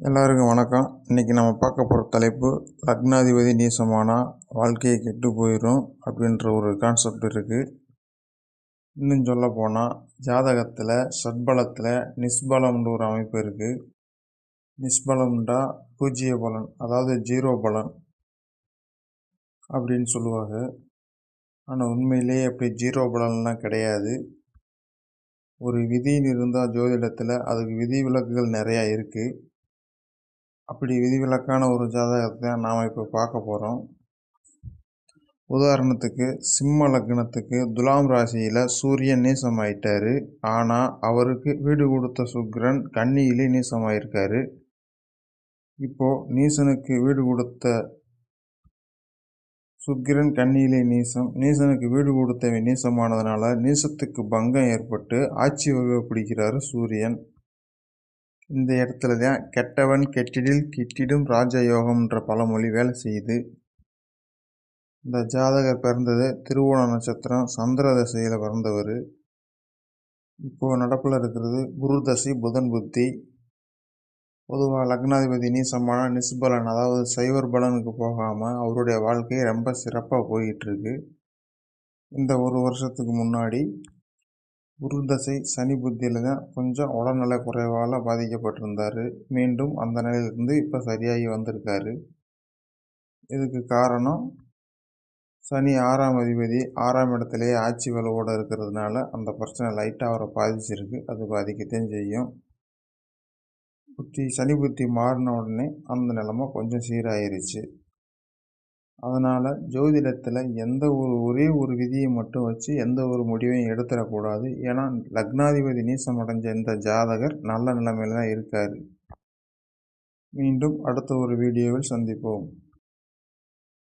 எல்லாருக்கும் வணக்கம். இன்றைக்கி நம்ம பார்க்க போகிற தலைப்பு லக்னாதிபதி நீசமானா வாழ்க்கையை கெட்டு போயிடும் அப்படின்ற ஒரு கான்செப்ட் இருக்குது இன்னும் சொல்ல போனால் ஜாதகத்தில் சட்பலத்தில் நிஸ்பலம்ன்ற ஒரு அமைப்பு இருக்குது நிஸ்பலம்ன்றா பூஜ்ஜிய பலன் அதாவது ஜீரோ பலன் அப்படின்னு சொல்லுவாங்க. ஆனால் உண்மையிலேயே அப்படி ஜீரோ பலன்லாம் கிடையாது. ஒரு விதின்னு இருந்தால் ஜோதிடத்தில் அதுக்கு விதி விலக்குகள் நிறையா இருக்குது அப்படி விதிவிலக்கான ஒரு ஜாதகத்தை நாம் இப்போ பார்க்க போகிறோம் உதாரணத்துக்கு சிம்ம லக்னத்துக்கு துலாம் ராசியில் சூரியன் நீசமாயிட்டார். ஆனால் அவருக்கு வீடு கொடுத்த சுக்ரன் கன்னியிலே நீசமாயிருக்காரு. இப்போது நீசனுக்கு வீடு கொடுத்த சுக்கிரன் கண்ணியிலே நீசம். நீசனுக்கு வீடு கொடுத்தவன் நீசமானதுனால நீசத்துக்கு பங்கம் ஏற்பட்டு ஆட்சி வருவ பிடிக்கிறாரு சூரியன். இந்த இடத்துல தான் கெட்டவன் கெட்டிடில் கிட்டிடும் ராஜயோகம்ன்ற பழமொழி வேலை செய்யுது. இந்த ஜாதகர் பிறந்தது திருவோண நட்சத்திரம் சந்திர தசையில் பிறந்தவர். இப்போது நடப்பில் இருக்கிறது குரு தசை புதன் புத்தி. பொதுவாக லக்னாதிபதி நீசமான நிஸ்பலன் அதாவது சைவர் பலனுக்கு போகாமல் அவருடைய வாழ்க்கை ரொம்ப சிறப்பாக போயிட்டுருக்கு இந்த ஒரு வருஷத்துக்கு முன்னாடி குருதசை சனி புத்தியில் தான் கொஞ்சம் உடல்நல குறைவால் பாதிக்கப்பட்டிருந்தார். மீண்டும் அந்த நிலையிலிருந்து இப்போ சரியாகி வந்திருக்காரு. இதுக்கு காரணம் சனி ஆறாம் அதிபதி ஆறாம் இடத்துலையே ஆட்சி வலுவோடு இருக்கிறதுனால அந்த பிரச்சனை லைட்டாக அவரை பாதிச்சிருக்கு. அது பாதிக்கத்தான் செய்யும். புத்தி சனி புத்தி மாறின உடனே அந்த நிலமை கொஞ்சம் சீராயிருச்சு. அதனால் ஜோதிடத்தில் எந்த ஒரு ஒரே ஒரு விதியை மட்டும் வச்சு எந்த ஒரு முடிவையும் எடுத்துடக்கூடாது. ஏன்னா லக்னாதிபதி நீசம் அடைஞ்ச இந்த ஜாதகர் நல்ல நிலைமையில் தான் இருக்கார். மீண்டும் அடுத்த ஒரு வீடியோவில் சந்திப்போம்.